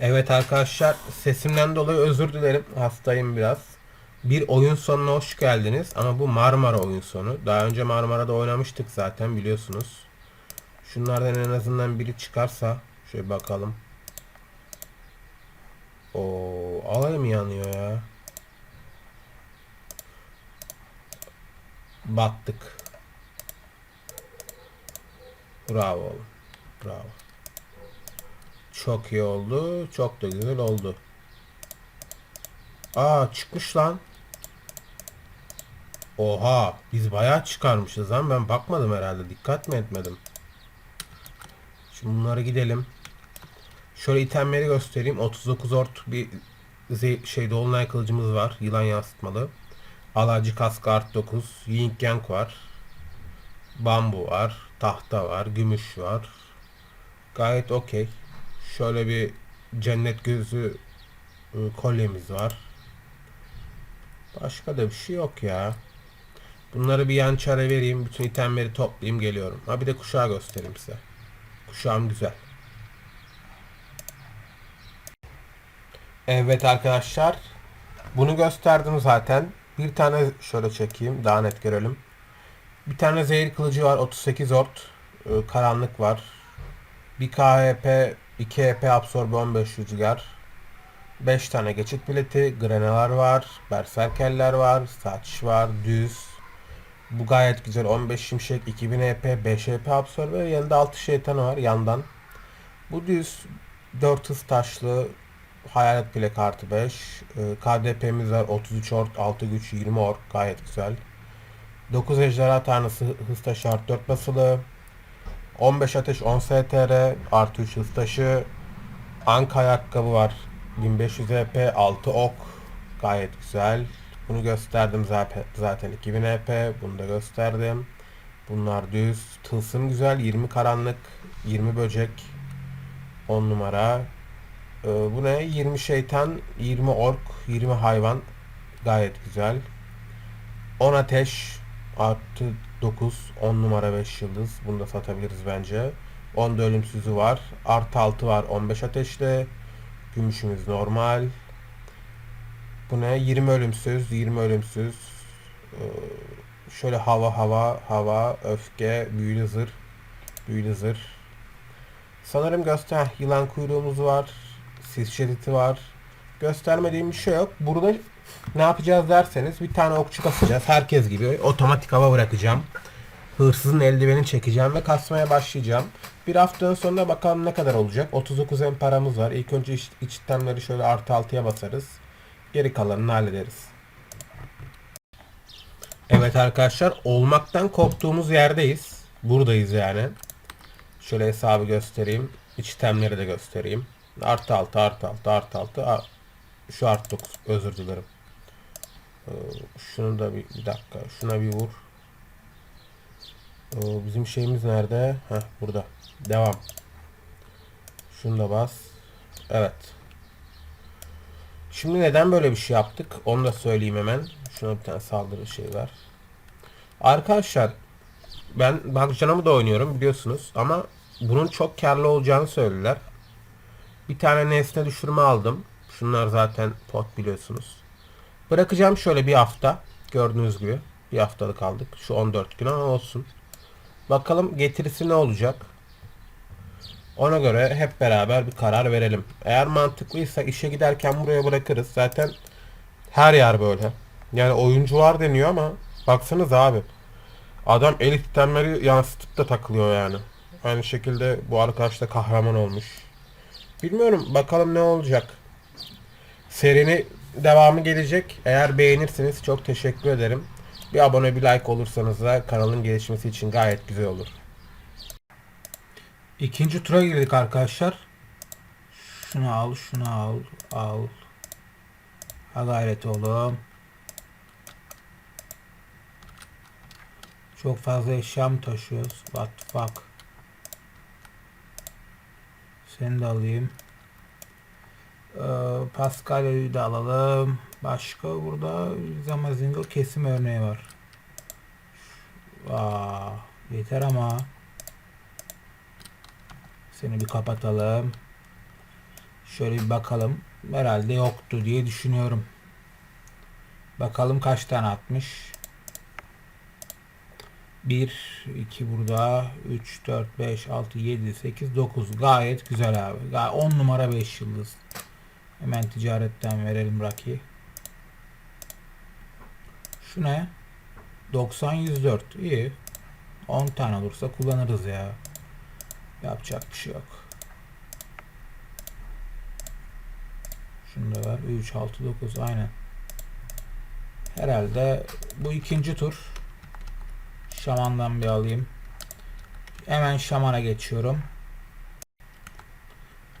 Evet arkadaşlar sesimden dolayı özür dilerim. Hastayım biraz. Bir oyun sonuna hoş geldiniz. Ama bu Marmara oyun sonu. Daha önce Marmara'da oynamıştık zaten biliyorsunuz. Şunlardan en azından biri çıkarsa şöyle bakalım. Oo, alay yanıyor ya? Battık. Bravo oğlum. Bravo. Çok iyi oldu. Çok da güzel oldu. Aa çıkmış lan. Oha biz bayağı çıkarmışız lan ben bakmadım herhalde dikkat mi etmedim. Şimdi bunları gidelim. Şöyle itemleri göstereyim. 39 ort bir şey dolunay kılıcımız var. Yılan yansıtmalı. Alacı kask art 9. Yin Yang var. Bambu var. Tahta var. Gümüş var. Gayet okey. Şöyle bir cennet gözü e, kolyemiz var. Başka da bir şey yok ya. Bunları bir yan çare vereyim. Bütün itemleri toplayayım geliyorum. Ha bir de kuşağı göstereyim size. Kuşağım güzel. Evet arkadaşlar. Bunu gösterdim zaten. Bir tane şöyle çekeyim. Daha net görelim. Bir tane zehir kılıcı var. 38 ort. e, Karanlık var. Bir KHP, 2 EP absorbe 15 rüzgar. 5 tane geçit bileti, greneler var, berserkerler var, saç var, düz. Bu gayet güzel. 15 şimşek, 2000 EP, 5 EP absorbe. Yanında 6 şeytanı var yandan. Bu düz 4 hız taşlı hayalet bile kartı 5. Ee, KDP'miz var 33 ort, 6 güç, 20 ork. Gayet güzel. 9 ejderha tanesi hız taşı art 4 basılı. 15 ateş 10 STR artı 3 hız taşı. Anka ayakkabı var. 1500 EP 6 ok. Gayet güzel. Bunu gösterdim zaten 2000 EP. Bunu da gösterdim. Bunlar düz. Tılsım güzel. 20 karanlık. 20 böcek. 10 numara. Ee, bu ne? 20 şeytan. 20 ork. 20 hayvan. Gayet güzel. 10 ateş. Artı 9. 10 numara 5 yıldız. Bunu da satabiliriz bence. 10 da ölümsüzü var. Artı 6 var 15 ateşli. Gümüşümüz normal. Bu ne? 20 ölümsüz. 20 ölümsüz. Ee, şöyle hava hava hava öfke büyülü zırh. Büyülü zırh. Sanırım göster. Yılan kuyruğumuz var. Sis şeriti var. Göstermediğim bir şey yok. Burada ne yapacağız derseniz bir tane okçu kasacağız. Herkes gibi otomatik hava bırakacağım. Hırsızın eldivenini çekeceğim ve kasmaya başlayacağım. Bir haftanın sonunda bakalım ne kadar olacak. 39 en paramız var. İlk önce iç, iç itemleri şöyle artı altıya basarız. Geri kalanını hallederiz. Evet arkadaşlar olmaktan korktuğumuz yerdeyiz. Buradayız yani. Şöyle hesabı göstereyim. İç itemleri de göstereyim. Artı altı artı altı artı altı. Aa, şu artı 9 özür dilerim. Ee, şunu da bir, bir dakika. Şuna bir vur. Ee, bizim şeyimiz nerede? Heh burada. Devam. Şunu da bas. Evet. Şimdi neden böyle bir şey yaptık? Onu da söyleyeyim hemen. Şuna bir tane saldırı şey var. Arkadaşlar ben Bakcanamı da oynuyorum biliyorsunuz ama bunun çok karlı olacağını söylediler. Bir tane nesne düşürme aldım. Şunlar zaten pot biliyorsunuz. Bırakacağım şöyle bir hafta. Gördüğünüz gibi. Bir haftalık aldık. Şu 14 gün ama olsun. Bakalım getirisi ne olacak? Ona göre hep beraber bir karar verelim. Eğer mantıklıysa işe giderken buraya bırakırız. Zaten her yer böyle. Yani oyuncu var deniyor ama baksanız abi. Adam el itemleri yansıtıp da takılıyor yani. Aynı şekilde bu arkadaş da kahraman olmuş. Bilmiyorum bakalım ne olacak. Serinin devamı gelecek. Eğer beğenirseniz çok teşekkür ederim. Bir abone bir like olursanız da kanalın gelişmesi için gayet güzel olur. İkinci tura girdik arkadaşlar. Şunu al, şunu al, al. Ha gayret oğlum. Çok fazla eşya mı taşıyoruz? What the fuck? Seni de alayım. Ee, Pascal'ı da alalım. Başka burada Zamazingo kesim örneği var. Aa, yeter ama. Seni bir kapatalım. Şöyle bir bakalım. Herhalde yoktu diye düşünüyorum. Bakalım kaç tane atmış. 1, 2 burada, 3, 4, 5, 6, 7, 8, 9. Gayet güzel abi. Gay 10 numara 5 yıldız. Hemen ticaretten verelim Raki. Şu ne? 90, 104. İyi. 10 tane olursa kullanırız ya. Yapacak bir şey yok. Şunu da ver. 3, 6, 9. Aynen. Herhalde bu ikinci tur. Şamandan bir alayım. Hemen şamana geçiyorum.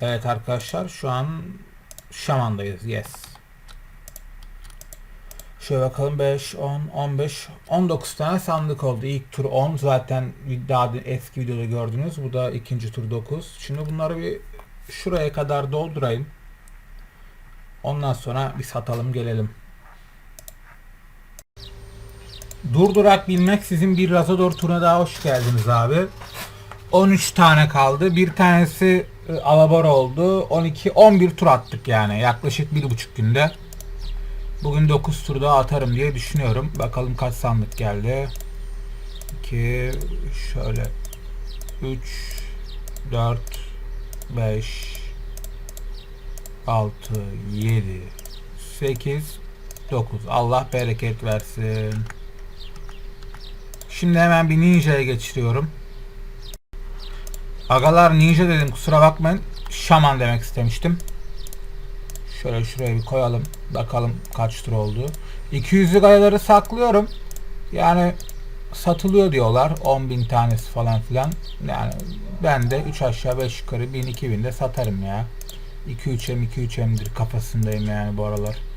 Evet arkadaşlar şu an şamandayız. Yes. Şöyle bakalım 5, 10, 15, 19 tane sandık oldu. İlk tur 10 zaten daha eski videoda gördünüz. Bu da ikinci tur 9. Şimdi bunları bir şuraya kadar doldurayım. Ondan sonra bir satalım gelelim. Durdurak bilmek sizin bir Razador turuna daha hoş geldiniz abi. 13 tane kaldı. Bir tanesi e, Alabora oldu. 12 11 tur attık yani yaklaşık bir buçuk günde. Bugün 9 tur daha atarım diye düşünüyorum. Bakalım kaç sandık geldi. 2 şöyle 3 4 5 6 7 8 9 Allah bereket versin. Şimdi hemen bir ninja'ya geçiriyorum. Agalar ninja dedim kusura bakmayın. Şaman demek istemiştim. Şöyle şuraya bir koyalım. Bakalım kaç tur oldu. 200'lük ayaları saklıyorum. Yani satılıyor diyorlar. 10.000 tanesi falan filan. Yani ben de 3 aşağı 5 yukarı 1000-2000 de satarım ya. 2-3'em 2-3'emdir kafasındayım yani bu aralar.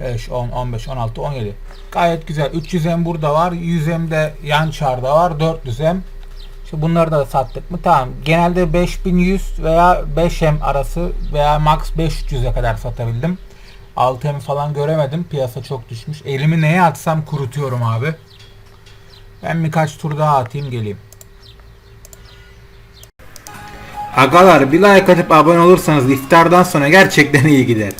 5, 10, 15, 16, 17. Gayet güzel. 300M burada var. 100M de yan çarda var. 400M. İşte bunları da sattık mı? Tamam. Genelde 5100 veya 5M arası veya max 500'e kadar satabildim. 6M falan göremedim. Piyasa çok düşmüş. Elimi neye atsam kurutuyorum abi. Ben birkaç tur daha atayım geleyim. Agalar bir like atıp abone olursanız iftardan sonra gerçekten iyi gider.